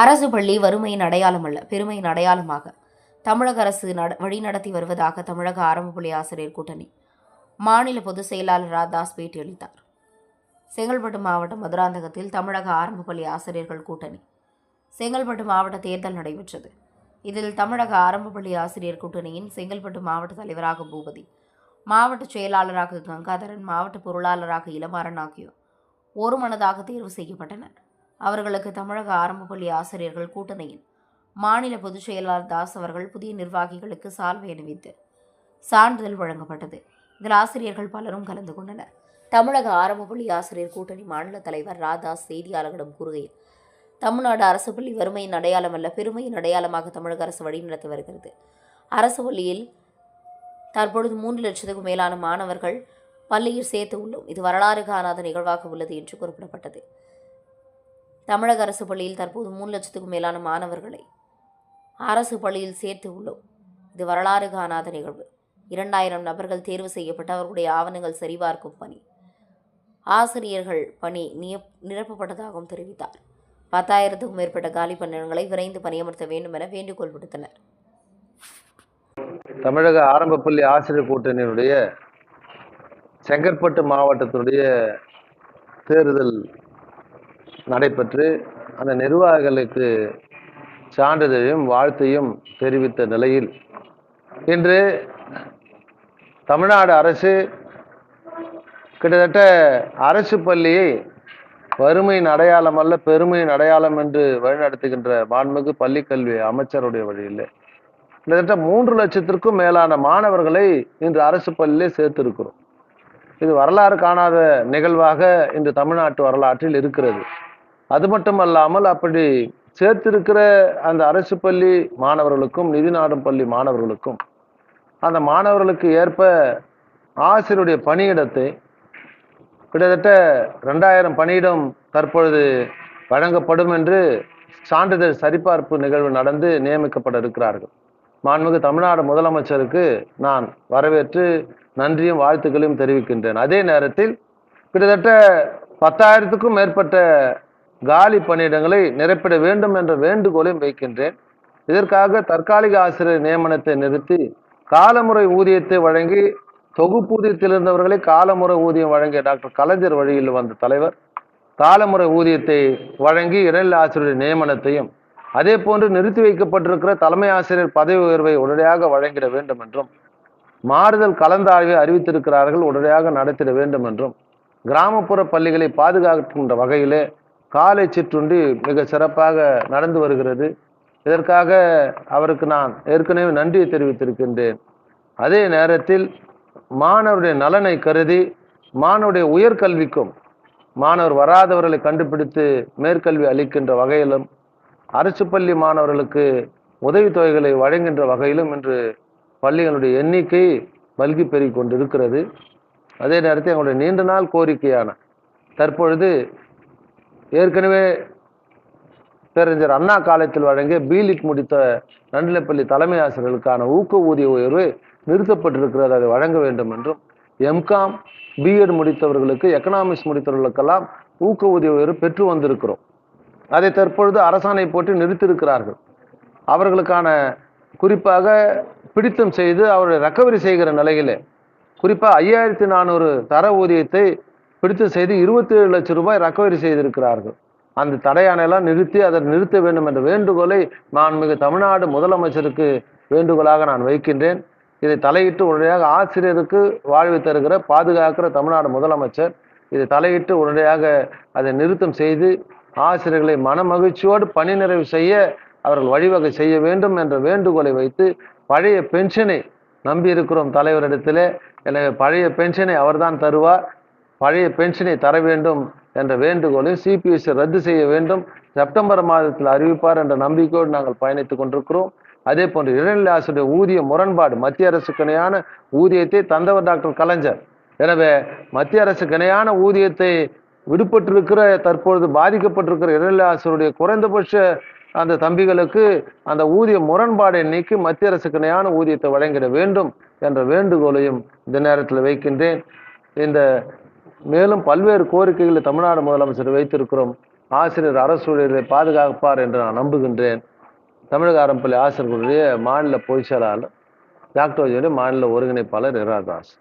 அரசு பள்ளி வறுமையின் அடையாளம் அல்ல பெருமையின் அடையாளமாக. தமிழக அரசு நட வழிநடத்தி வருவதாக தமிழக ஆரம்ப பள்ளி ஆசிரியர் கூட்டணி. மாநில பொதுச் செயலாளர் ராதாஸ் பேட்டியளித்தார். செங்கல்பட்டு மாவட்டம் மதுராந்தகத்தில் தமிழக ஆரம்ப பள்ளி ஆசிரியர்கள் கூட்டணி. செங்கல்பட்டு மாவட்ட தேர்தல் நடைபெற்றது. இதில் தமிழக ஆரம்ப பள்ளி ஆசிரியர் கூட்டணியின் செங்கல்பட்டு மாவட்ட தலைவராக பூபதி மாவட்ட செயலாளராக கங்காதரன் மாவட்ட பொருளாளராக இளமாறன் ஆகியோர் ஒருமனதாக தேர்வு செய்யப்பட்டனர். அவர்களுக்கு தமிழக ஆரம்ப பள்ளி ஆசிரியர்கள் கூட்டணியின் மாநில பொதுச் செயலாளர் தாஸ் அவர்கள் புதிய நிர்வாகிகளுக்கு சால்வை அணிவித்து சான்றிதழ் வழங்கப்பட்டது. இதில் ஆசிரியர்கள் பலரும் கலந்து கொண்டனர். தமிழக ஆரம்ப பள்ளி ஆசிரியர் கூட்டணி மாநில தலைவர் ராதாஸ் செய்தியாளர்களிடம் கூறுகையில் தமிழ்நாடு அரசு பள்ளி வறுமையின் அடையாளம் அல்ல பெருமையின் அடையாளமாக தமிழக அரசு வழிநடத்தி வருகிறது. அரசு பள்ளியில் தற்பொழுது மூன்று லட்சத்துக்கும் மேலான மாணவர்கள் பள்ளியில் சேர்த்து உள்ளோம். இது வரலாறு காணாத நிகழ்வாக உள்ளது என்று குறிப்பிடப்பட்டது. தமிழக அரசு பள்ளியில் தற்போது மூணு லட்சத்துக்கும் மேலான மாணவர்களை அரசு பள்ளியில் சேர்த்து உள்ளோம். இது வரலாறு காணாத நிகழ்வு. இரண்டாயிரம் நபர்கள் தேர்வு செய்யப்பட்டு அவர்களுடைய ஆவணங்கள் சரிபார்க்கும் பணி. ஆசிரியர்கள் பணி நியப் நிரப்பப்பட்டதாகவும் தெரிவித்தார். பத்தாயிரத்துக்கும் மேற்பட்ட காலி பணியிடங்களை விரைந்து பணியமர்த்த வேண்டும் என வேண்டுகோள் விடுத்தனர். தமிழக ஆரம்ப பள்ளி ஆசிரியர் கூட்டணியினுடைய செங்கற்பட்டு மாவட்டத்தினுடைய தேர்தல் நடைபெற்று அந்த நிர்வாகிகளுக்கு சான்றிதழையும் வாழ்த்தையும் தெரிவித்த நிலையில் இன்று தமிழ்நாடு அரசு கிட்டத்தட்ட அரசு பள்ளியை வறுமையின் அடையாளம் அல்ல பெருமையின் அடையாளம் என்று வழிநடத்துகின்ற மாண்புமிகு பள்ளிக்கல்வி அமைச்சருடைய வழியில். கிட்டத்தட்ட மூன்று லட்சத்திற்கும் மேலான மாணவர்களை இன்று அரசு பள்ளியிலே சேர்த்திருக்கிறோம். இது வரலாறு காணாத நிகழ்வாக இன்று தமிழ்நாட்டு வரலாற்றில் இருக்கிறது. அது மட்டுமல்லாமல் அப்படி சேர்த்திருக்கிற அந்த அரசு பள்ளி மாணவர்களுக்கும் நிதி நாடும் பள்ளி மாணவர்களுக்கும் அந்த மாணவர்களுக்கு ஏற்ப ஆசிரியருடைய பணியிடத்தை கிட்டத்தட்ட ரெண்டாயிரம் பணியிடம் தற்பொழுது வழங்கப்படும் என்று சான்றிதழ் சரிபார்ப்பு நிகழ்வு நடந்து நியமிக்கப்பட இருக்கிறார்கள். மாண்புமிகு தமிழ்நாடு முதலமைச்சருக்கு நான் வரவேற்று நன்றியும் வாழ்த்துக்களையும் தெரிவிக்கின்றேன். அதே நேரத்தில் கிட்டத்தட்ட பத்தாயிரத்துக்கும் மேற்பட்ட காலி பணியிடங்களை நிரப்பிட வேண்டும் என்ற வேண்டுகோளையும் வைக்கின்றேன். இதற்காக தற்காலிக ஆசிரியர் நியமனத்தை நிறுத்தி காலமுறை ஊதியத்தை வழங்கி தொகுப்பூதியத்தில் இருந்தவர்களை காலமுறை ஊதியம் வழங்கிய டாக்டர் கலைஞர் வழியில் வந்த தலைவர் காலமுறை ஊதியத்தை வழங்கி இடைநிலை ஆசிரியர் நியமனத்தையும் அதே போன்று நிறுத்தி வைக்கப்பட்டிருக்கிற தலைமை ஆசிரியர் பதவி உயர்வை உடனடியாக வழங்கிட வேண்டும் என்றும் மாறுதல் கலந்தாய்வை அறிவித்திருக்கிறார்கள் உடனடியாக நடத்திட வேண்டும் என்றும் கிராமப்புற பள்ளிகளை பாதுகாக்கின்ற வகையிலே காலை சிற்றுண்டி மிக சிறப்பாக நடந்து வருகிறது. இதற்காக அவருக்கு நான் ஏற்கனவே நன்றியை தெரிவித்திருக்கின்றேன். அதே நேரத்தில் மாணவருடைய நலனை கருதி மாணவருடைய உயர்கல்விக்கும் மாணவர் வராதவர்களை கண்டுபிடித்து மேற்கல்வி அளிக்கின்ற வகையிலும் அரசு பள்ளி மாணவர்களுக்கு உதவித்தொகைகளை வழங்குகின்ற வகையிலும் இன்று பள்ளிகளுடைய எண்ணிக்கை பல்கி பெருகிக் கொண்டிருக்கிறது. அதே நேரத்தில் எங்களுடைய நீண்ட நாள் கோரிக்கையான தற்பொழுது ஏற்கனவே பேரறிஞர் அண்ணா காலத்தில் வழங்கிய பீலிட் முடித்த நடுநிலைப்பள்ளி தலைமை ஆசிரியர்களுக்கான ஊக்க ஊதிய உயர்வு நிறுத்தப்பட்டிருக்கிறது. அதை வழங்க வேண்டும் என்றும் எம்காம் பிஎட் முடித்தவர்களுக்கு எக்கனாமிக்ஸ் முடித்தவர்களுக்கெல்லாம் ஊக்க ஊதிய உயர்வு பெற்று வந்திருக்கிறோம். அதை தற்பொழுது அரசாணை போட்டு நிறுத்தியிருக்கிறார்கள். அவர்களுக்கான குறிப்பாக பிடித்தம் செய்து அவருடைய ரெக்கவரி செய்கிற நிலையிலே குறிப்பாக ஐயாயிரத்தி நானூறு தர ஊதியத்தை பிடித்து செய்து இருபத்தி ஏழு லட்சம் ரூபாய் ரெக்கவரி செய்திருக்கிறார்கள். அந்த தடையானையெல்லாம் நிறுத்தி அதை நிறுத்த வேண்டும் என்ற வேண்டுகோளை நான் மிக தமிழ்நாடு முதலமைச்சருக்கு வேண்டுகோளாக நான் வைக்கின்றேன். இதை தலையிட்டு உடனடியாக ஆசிரியருக்கு வாழ்வு தருகிற பாதுகாக்கிற தமிழ்நாடு முதலமைச்சர் இதை தலையிட்டு உடனடியாக அதை நிறுத்தம் செய்து ஆசிரியர்களை மனமகிழ்ச்சியோடு பணி நிறைவு செய்ய அவர்கள் வழிவகை செய்ய வேண்டும் என்ற வேண்டுகோளை வைத்து பழைய பென்ஷனை நம்பி இருக்கிறோம் தலைவரிடத்திலே. எனவே பழைய பென்ஷனை அவர்தான் தருவார். பழைய பென்ஷனை தர வேண்டும் என்ற வேண்டுகோளை சிபிஎஸ்சி ரத்து செய்ய வேண்டும். செப்டம்பர் மாதத்தில் அறிவிப்பார் என்ற நம்பிக்கையோடு நாங்கள் பயணித்துக் கொண்டிருக்கிறோம். அதே போன்று இளநிலை ஆசிரியர் ஊதிய முரண்பாடு மத்திய அரசுக்கு இணையான ஊதியத்தை தந்தவர் டாக்டர் கலைஞர். எனவே மத்திய அரசுக்கு இணையான ஊதியத்தை விடுபட்டிருக்கிற தற்பொழுது பாதிக்கப்பட்டிருக்கிற இளநிலை ஆசிரியருடைய குறைந்தபட்ச அந்த தம்பிகளுக்கு அந்த ஊதிய முரண்பாடை நீக்கி மத்திய அரசுக்கு இணையான ஊதியத்தை வழங்கிட வேண்டும் என்ற வேண்டுகோளையும் இந்த நேரத்தில் வைக்கின்றேன். இந்த மேலும் பல்வேறு கோரிக்கைகளை தமிழ்நாடு முதலமைச்சர் வைத்திருக்கிறோம். ஆசிரியர் அரசு பாதுகாப்பார் என்று நான் நம்புகின்றேன். தமிழக அறம்பள்ளி ஆசிரியர்களுடைய மாநில பொதுச்செயலாளர் டாக்டர் மாநில ஒருங்கிணைப்பாளர் இரா தாஸ்